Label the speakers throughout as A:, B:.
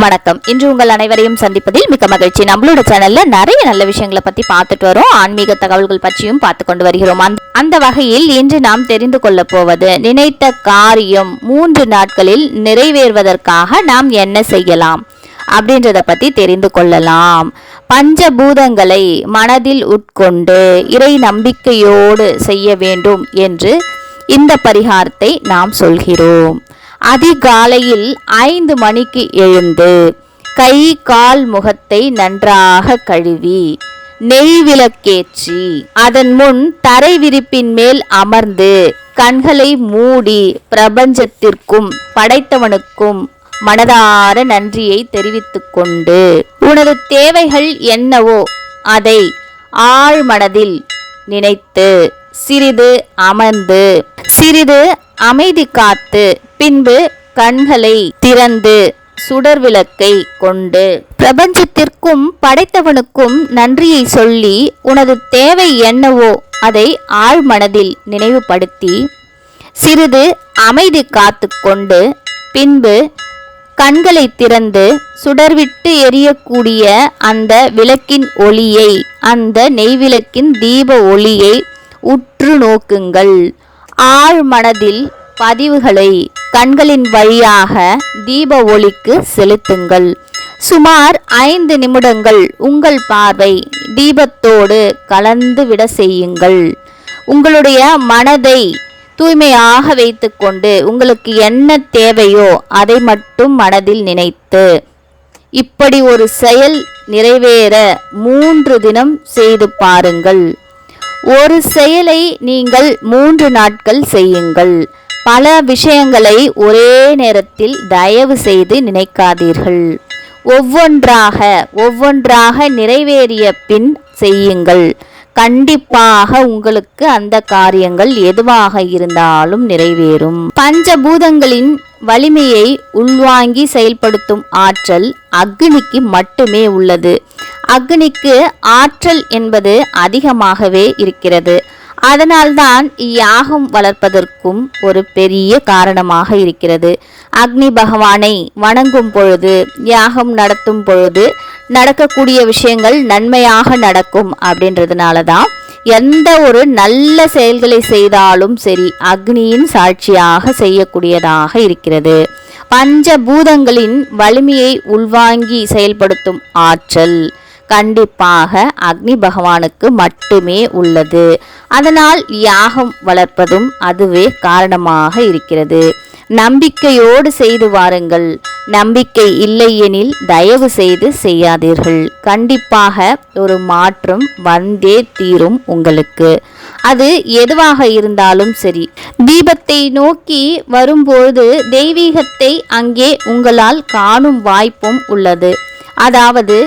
A: வணக்கம். இன்று உங்கள் அனைவரையும் சந்திப்பதில் மிக்க மகிழ்ச்சி. நம்மளோட சேனல்ல நிறைய நல்ல விஷயங்களை பத்தி பார்த்துட்டு வரோம். ஆன்மீக தகவல்கள் பற்றியும் பார்த்து கொண்டு வருகிறோம். அந்த- வகையில் இன்று நாம் தெரிந்து கொள்ள போவது நினைத்த காரியம் மூன்று நாட்களில் நிறைவேறுவதற்காக நாம் என்ன செய்யலாம் அப்படின்றத பத்தி தெரிந்து கொள்ளலாம். பஞ்சபூதங்களை மனதில் உட்கொண்டு இறை நம்பிக்கையோடு செய்ய வேண்டும் என்று இந்த பரிகாரத்தை நாம் சொல்கிறோம். அதிகாலையில் ஐந்து மணிக்கு எழுந்து கை கால் முகத்தை நன்றாக கழுவி நெய் விளக்கேற்றி அதன் முன் தரை விரிப்பின் மேல் அமர்ந்து கண்களை மூடி பிரபஞ்சத்திற்கும் படைத்தவனுக்கும் மனதார நன்றியை தெரிவித்துக் கொண்டு உனது தேவைகள் என்னவோ அதை ஆழ்மனதில் நினைத்து சிறிது அமர்ந்து சிறிது அமைதி காத்து பின்பு கண்களை திறந்து சுடர் விளக்கை கொண்டு பிரபஞ்சத்திற்கும் படைத்தவனுக்கும் நன்றியை சொல்லி உனது தேவை என்னவோ அதை ஆழ் மனதில் நினைவுபடுத்தி சிறிது அமைதி காத்து கொண்டு பின்பு கண்களை திறந்து சுடர்விட்டு எரியக்கூடிய அந்த விளக்கின் ஒளியை அந்த நெய்விளக்கின் தீப ஒளியை உற்று நோக்குங்கள். ஆழ் மனதில் பதிவுகளை கண்களின் வழியாக தீப ஒளிக்கு செலுத்துங்கள். சுமார் ஐந்து நிமிடங்கள் உங்கள் பார்வை தீபத்தோடு கலந்துவிட செய்யுங்கள். உங்களுடைய மனதை தூய்மையாக வைத்துக்கொண்டு உங்களுக்கு என்ன தேவையோ அதை மட்டும் மனதில் நினைத்து இப்படி ஒரு செயல் நிறைவேற மூன்று தினம் செய்து பாருங்கள். ஒரு செயலை நீங்கள் மூன்று நாட்கள் செய்யுங்கள். பல விஷயங்களை ஒரே நேரத்தில் தயவு செய்து நினைக்காதீர்கள். ஒவ்வொன்றாக ஒவ்வொன்றாக நிறைவேறிய பின் செய்யுங்கள். கண்டிப்பாக உங்களுக்கு அந்த காரியங்கள் எதுவாக இருந்தாலும் நிறைவேறும். பஞ்சபூதங்களின் வலிமையை உள்வாங்கி செயல்படுத்தும் ஆற்றல் அக்னிக்கு மட்டுமே உள்ளது. அக்னிக்கு ஆற்றல் என்பது அதிகமாகவே இருக்கிறது. அதனால்தான் யாகம் வளர்ப்பதற்கும் ஒரு பெரிய காரணமாக இருக்கிறது. அக்னி பகவானை வணங்கும் பொழுது யாகம் நடத்தும் பொழுது நடக்கக்கூடிய விஷயங்கள் நன்மையாக நடக்கும் அப்படின்றதுனால தான் எந்த ஒரு நல்ல செயல்களை செய்தாலும் சரி அக்னியின் சாட்சியாக செய்யக்கூடியதாக இருக்கிறது. பஞ்சபூதங்களின் வலிமையை உள்வாங்கி செயல்படுத்தும் ஆற்றல். கண்டிப்பாக அக்னி பகவானுக்கு மட்டுமே உள்ளது. அதனால் யாகம் வளர்ப்பதும் அதுவே காரணமாக இருக்கிறது. நம்பிக்கையோடு செய்து வாருங்கள். நம்பிக்கை இல்லையெனில் தயவு செய்து செய்யாதீர்கள். கண்டிப்பாக ஒரு மாற்றம் வந்தே தீரும் உங்களுக்கு. அது எதுவாக இருந்தாலும் சரி. தீபத்தை நோக்கி வரும்போது தெய்வீகத்தை அங்கே உங்களால் காணும் வாய்ப்பும் உள்ளது. அதாவது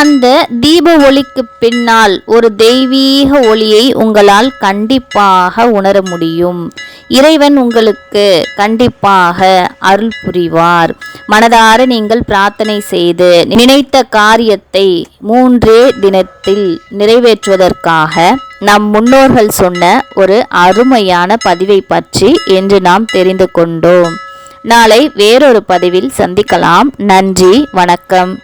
A: அந்த தீப ஒளிக்கு பின்னால் ஒரு தெய்வீக ஒளியை உங்களால் கண்டிப்பாக உணர முடியும். இறைவன் உங்களுக்கு கண்டிப்பாக அருள் புரிவார். மனதார நீங்கள் பிரார்த்தனை செய்து நினைத்த காரியத்தை மூன்றே தினத்தில் நிறைவேற்றுவதற்காக நம் முன்னோர்கள் சொன்ன ஒரு அருமையான பதிவை பற்றி என்று நாம் தெரிந்து கொண்டோம். நாளை வேறொரு பதிவில் சந்திக்கலாம். நன்றி வணக்கம்.